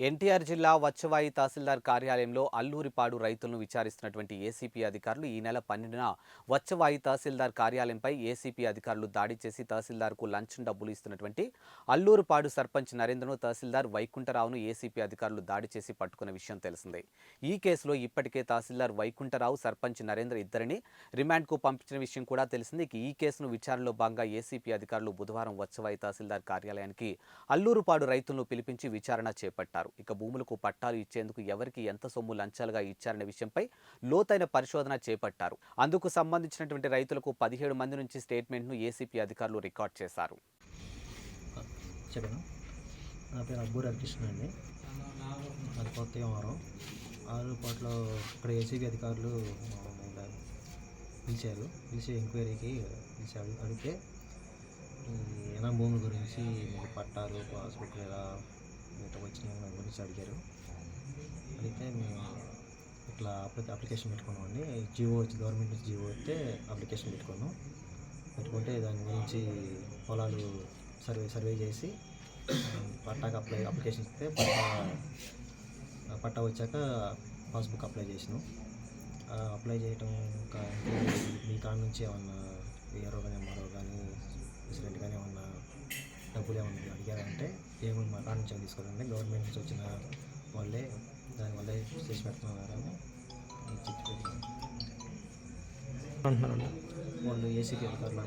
ఎన్టీఆర్ జిల్లా వచ్చవాయి తహసీల్దార్ కార్యాలయంలో అల్లూరిపాడు రైతులను విచారిస్తున్నటువంటి ఏసీపీ అధికారులు ఈ నెల పన్నెండున వచ్చవాయి తహసీల్దార్ కార్యాలయంపై ఏసీపీ అధికారులు దాడి చేసి తహసీల్దార్కు లంచం డబ్బులు ఇస్తున్నటువంటి అల్లూరిపాడు సర్పంచ్ నరేంద్రను తహసీల్దార్ వైకుంఠరావును ఏసీపీ అధికారులు దాడి చేసి పట్టుకున్న విషయం తెలిసిందే. ఈ కేసులో ఇప్పటికే తహసీల్దార్ వైకుంఠరావు సర్పంచ్ నరేంద్ర ఇద్దరిని రిమాండ్కు పంపించిన విషయం కూడా తెలిసింది. ఈ కేసును విచారణలో భాగంగా ఏసీపీ అధికారులు బుధవారం వచ్చవాయి తహసీల్దార్ కార్యాలయానికి అల్లూరుపాడు రైతులను పిలిపించి విచారణ చేపట్టారు. ఇక భూములకు పట్టాలు ఇచ్చేందుకు ఎవరికి ఎంత సొమ్ము లంచాలుగా ఇచ్చారనే విషయంపై లోతైన పరిశోధన చేపట్టారు. అందుకు సంబంధించినటువంటి రైతులకు పదిహేడు మంది నుంచి స్టేట్మెంట్ను ఏసీపీ అధికారులు రికార్డ్ చేశారు. చెప్పాను? నా పేరు అబ్బూరి హరికృష్ణ అండి. అది కొత్త వ్యవహారం ఆరుపాట్లో ఇక్కడ ఏసీబీ అధికారులు పిలిచారు. పిలిచి ఎంక్వైరీకి పిలిచారు. అడిగితే ఎనం భూమి గురించి పట్టాలు పాస్బుక్ లేదా ఇట్లా వచ్చినాయి దాని గురించి అడిగారు. అడిగితే మేము ఇట్లా అప్లి అప్లికేషన్ పెట్టుకున్నామండి జియో వచ్చి గవర్నమెంట్ నుంచి జియో వస్తే అప్లికేషన్ పెట్టుకున్నాం. పెట్టుకుంటే దాని గురించి పొలాలు సర్వే సర్వే చేసి పట్టాకి అప్లై అప్లికేషన్ ఇస్తే పట్టా పట్టా వచ్చాక పాస్బుక్ అప్లై చేసినాం. అప్లై చేయటం ఇంకా మీ కాడ నుంచి ఏమన్నా ఏరో కానీ ఎంఆర్ఓ కానీ ప్రెసిడెంట్ కానీ ఏమన్నా డబ్బులు ఏమన్నా అడిగారంటే ఏమన్నా మా కాడ నుంచి తీసుకోవాలంటే గవర్నమెంట్ నుంచి వచ్చిన వాళ్ళే దానివల్లే చేసి పెడుతున్నారని అంటున్నారండి. వాళ్ళు ఏసీపీ అధికారులు